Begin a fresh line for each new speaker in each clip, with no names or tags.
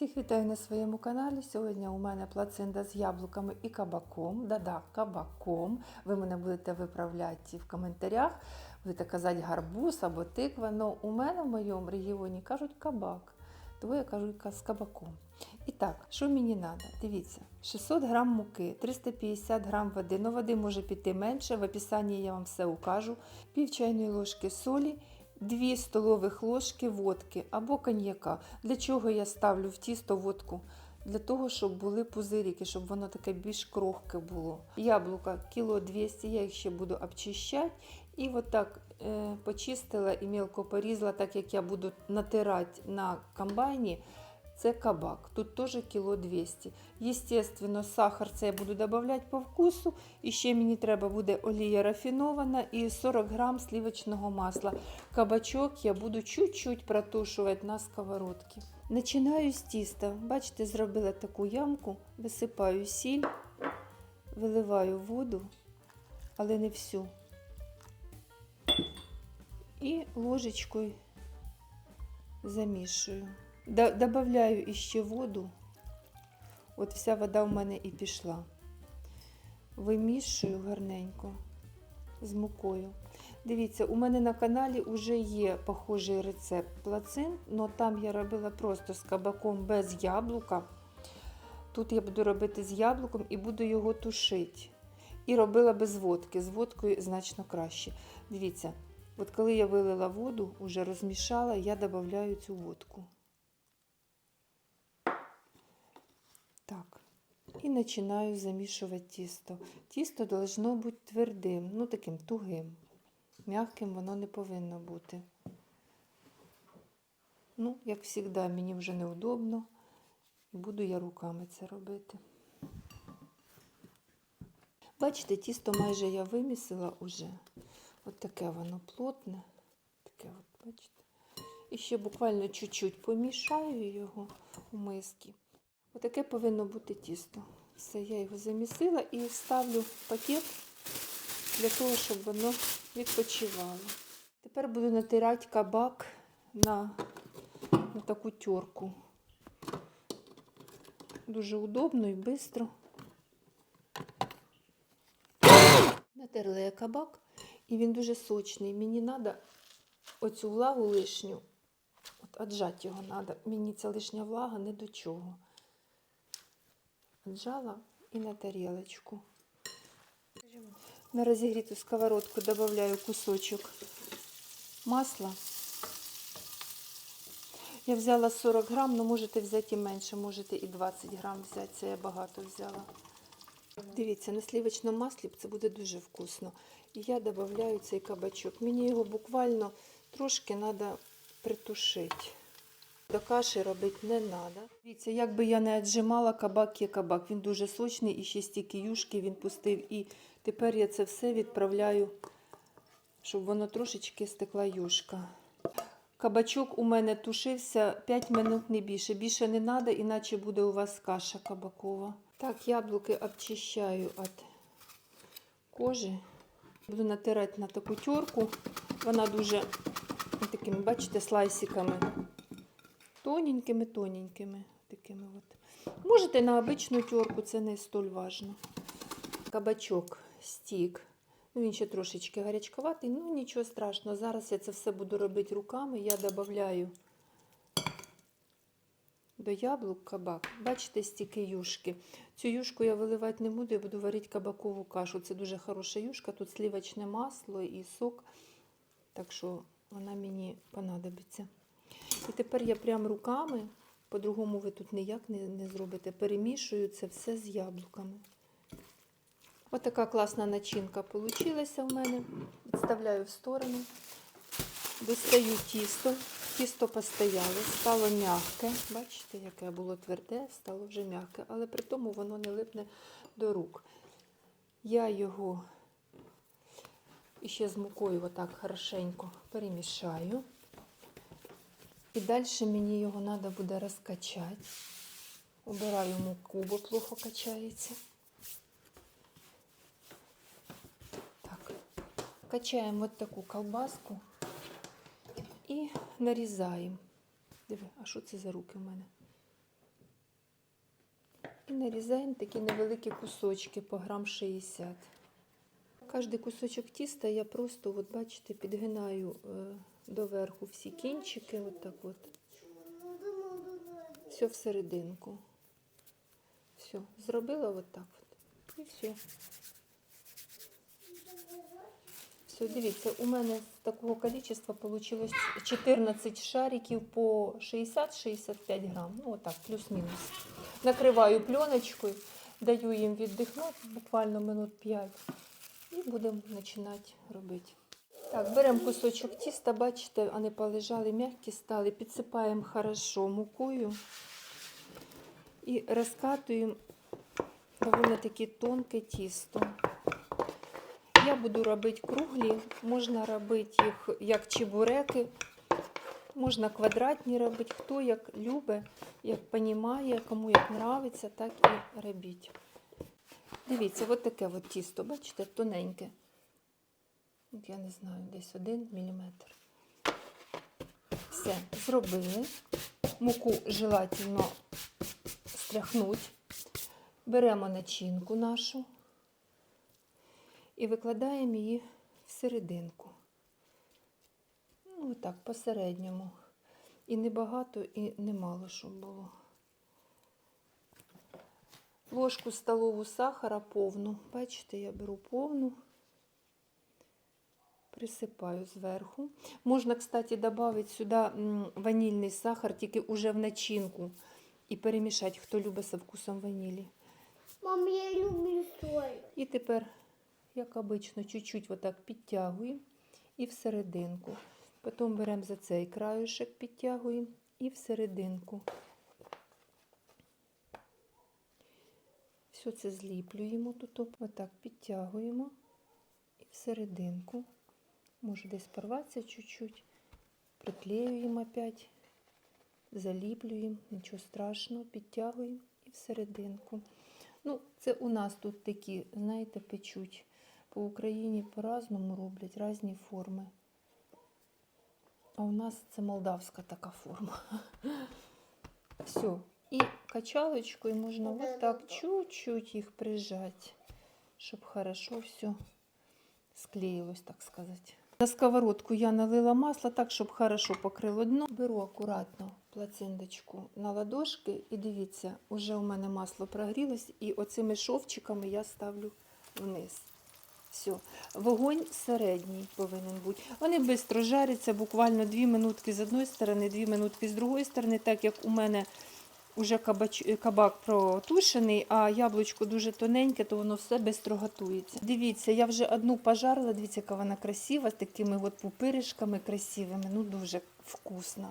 Всіх вітаю на своєму каналі. Сьогодні у мене плацинда з яблуками і кабаком. Да-да, кабаком. Ви мене будете виправляти в коментарях. Будете казати гарбуз або тиква. Но у мене в моєму регіоні кажуть кабак. Тому я кажу з кабаком. І так, що мені треба? Дивіться, 600 грам муки, 350 грам води. Ну, води може піти менше. В описанні я вам все укажу. Пів чайної ложки солі 2 столових ложки водки або коньяка. Для чого я ставлю в тісто водку? Для того, щоб були пузирики, щоб воно таке більш крохке було. Яблука кіло 200, я їх ще буду обчищати. І отак е, почистила і мілко порізала, так як я буду натирати на комбайні. Це кабак. Тут теж кіло 200. Єстественно, сахар це я буду додавати по вкусу. І ще мені треба буде олія рафінована і 40 грам сливочного масла. Кабачок я буду чуть-чуть протушувати на сковородці. Починаю з тіста. Бачите, зробила таку ямку, висипаю сіль, виливаю воду, але не всю. І ложечкою замішую. Добавляю іще воду. От вся вода в мене і пішла. Вимішую гарненько з мукою. Дивіться, у мене на каналі вже є похожий рецепт плацин, але там я робила просто з кабаком без яблука. Тут я буду робити з яблуком і буду його тушити. І робила без водки. З водкою значно краще. Дивіться, от коли я вилила воду, вже розмішала, я додаю цю водку. І починаю замішувати тісто. Тісто должно бути твердим, ну таким тугим. М'яким воно не повинно бути. Ну, як завжди, мені вже неудобно. І буду я руками це робити. Бачите, тісто майже я вимісила уже. От таке воно плотне. Таке от, бачите. І ще буквально чуть-чуть помішаю його у мисці. Отаке повинно бути тісто. Все, я його замісила і ставлю в пакет для того, щоб воно відпочивало. Тепер буду натирати кабак на, на таку терку. Дуже удобно і швидко. Натерла я кабак, і він дуже сочний. Мені треба оцю влагу лишню, от отжати його треба. Мені ця лишня влага не до чого. Отжала і на тарілочку. На розігріту сковородку додаю кусочок масла. Я взяла 40 грам, але можете взяти і менше, можете і 20 грам взяти. Це я багато взяла. Дивіться, на сливочному маслі це буде дуже вкусно. І я додаю цей кабачок. Мені його буквально трошки треба притушити. До каші робити не треба. Дивіться, як би я не віджимала, кабак є кабак. Він дуже сочний і ще стільки юшки він пустив. І тепер я це все відправляю, щоб воно трошечки стекла юшка. Кабачок у мене тушився 5 минут не більше. Більше не треба, іначе буде у вас каша кабакова. Так, яблуки обчищаю від кожи. Буду натирати на таку терку. Вона дуже такими, бачите, слайсиками. Тоненькими-тоненькими. Такими от. Можете на обичну терку, це не столь важно. Кабачок стік. Ну, він ще трошечки гарячковатий, ну нічого страшного. Зараз я це все буду робити руками. Я додаю до яблук кабак. Бачите, стільки юшки. Цю юшку я виливати не буду, я буду варити кабакову кашу. Це дуже хороша юшка. Тут сливочне масло і сок. Так що вона мені понадобиться. І тепер я прям руками, по-другому ви тут ніяк не, не зробите, перемішую це все з яблуками. Ось така класна начинка вийшла в мене. Відставляю в сторону. Достаю тісто. Тісто постояло, стало м'яке. Бачите, яке було тверде, стало вже м'яке, але при тому воно не липне до рук. Я його ще з мукою отак хорошенько перемішаю. І далі мені його треба буде розкачати. Убираю муку, бо плохо качається. Так, качаємо от таку колбаску і нарізаємо. Диви, а що це за руки в мене? І нарізаємо такі невеликі кусочки по грам 60. Кожний кусочок тіста я просто, от бачите, підгинаю е, доверху всі кінчики, от так от. Все всерединку. Все, зробила от так от. І все. Все, дивіться, у мене такого кількості вийшло 14 шариків по 60-65 грам. Ну, отак, плюс-мінус. Накриваю пленочкою, даю їм віддихнути буквально минут 5 і будемо починати робити. Так, беремо кусочок тіста, бачите, вони полежали, м'які стали, підсипаємо хорошо мукою і розкатуємо доволі таки тонке тісто. Я буду робити круглі, можна робити їх як чебуреки, можна квадратні робити, хто як любить, як розуміє, кому як подобається, так і робіть. Дивіться, от таке от тісто, бачите, тоненьке. От я не знаю, десь один міліметр. Все, зробили. Муку желательно стряхнути. Беремо начинку нашу і викладаємо її всерединку. Ну, отак, посередньому. І не багато, і не мало, щоб було. Ложку столову сахара повну. Бачите, я беру повну, присипаю зверху. Можна, кстати, додати сюди ванільний сахар, тільки уже в начинку. І перемішати, хто любить со вкусом ванілі.
Мам, я люблю соль.
І тепер, як обично, чуть-чуть отак підтягуємо і всерединку. Потім беремо за цей краюшек, підтягуємо і всерединку. Все це зліплюємо тут, отак підтягуємо і всерединку. Може десь порватися чуть-чуть. Приклеюємо опять, заліплюємо, нічого страшного, підтягуємо і всерединку. Ну, це у нас тут такі, знаєте, печуть. По Україні по-разному роблять різні форми. А у нас це молдавська така форма. Все. І качалочкою можна вот так чуть-чуть їх прижати, щоб хорошо все склеїлось, так сказати. На сковородку я налила масло так, щоб хорошо покрило дно. Беру акуратно плациндочку на ладошки і дивіться, уже у мене масло прогрілось, і оцими шовчиками я ставлю вниз. Все. Вогонь середній повинен бути. Вони швидко жаряться, буквально 2 минутки з одної сторони, 2 минутки з другої сторони, так як у мене вже кабач... кабак протушений, а яблучко дуже тоненьке, то воно все швидко готується. Дивіться, я вже одну пожарила, дивіться, яка вона красива, з такими от пупиришками красивими. Ну, дуже вкусна.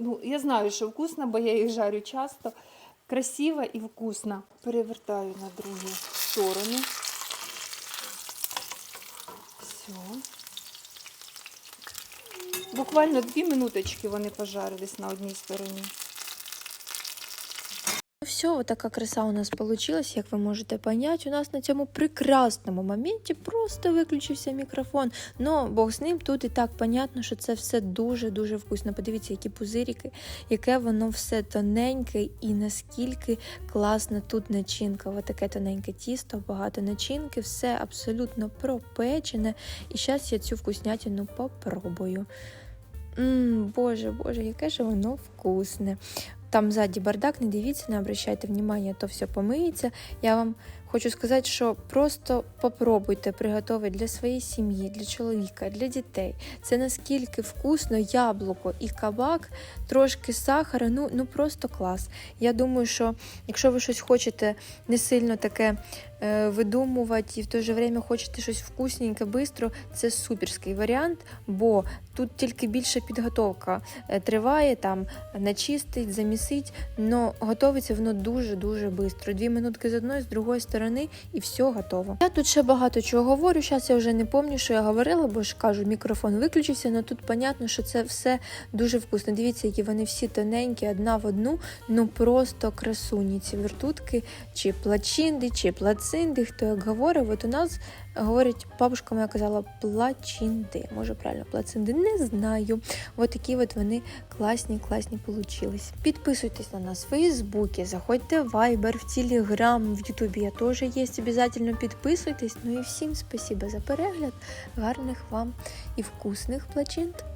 Ну, я знаю, що вкусна, бо я їх жарю часто. Красива і вкусна. Перевертаю на другу сторону. Все. Буквально дві минуточки вони пожарились на одній стороні.
Все, вот такая краса у нас получилась, як ви можете понять. У нас на цьому прекрасному моменті просто виключився мікрофон. Но Бог з ним тут і так понятно, що це все дуже-дуже вкусно. Подивіться, які пузирики, яке воно все тоненьке і наскільки класна тут начинка. Ось таке тоненьке тісто, багато начинки, все абсолютно пропечене. І зараз я цю вкуснятину попробую. Мм, боже, боже, яке ж воно вкусне. Там ззаді бардак, не дивіться, не обращайте внимання, то все помиється. Я вам хочу сказати, що просто попробуйте приготувати для своєї сім'ї, для чоловіка, для дітей. Це наскільки вкусно, яблуко і кабак, трошки сахара, ну, ну просто клас. Я думаю, що якщо ви щось хочете не сильно таке видумувати і в той же время хочете щось вкусненьке, бистро, це суперський варіант, бо тут тільки більше підготовка е, триває, там начистить, замісить, але готується воно дуже-дуже швидко. Дві минутки з одної, з другої сторони, і все готово. Я тут ще багато чого говорю. Зараз я вже не пам'ятаю, що я говорила, бо ж кажу, мікрофон виключився, але тут понятно, що це все дуже вкусно. Дивіться, які вони всі тоненькі, одна в одну, ну просто красуні. Ці вертутки, чи плачинди, чи плацинди, хто як говорив. От у нас говорить, бабушка моя казала плачинди. Може правильно, плацинди, не знаю. От такі от вони класні, класні получились. Підписуйтесь на нас в Фейсбуці, заходьте в Viber, в Telegram, в Ютубі я теж є. Обязательно підписуйтесь. Ну і всім спасибо за перегляд. Гарних вам і вкусних плачинт.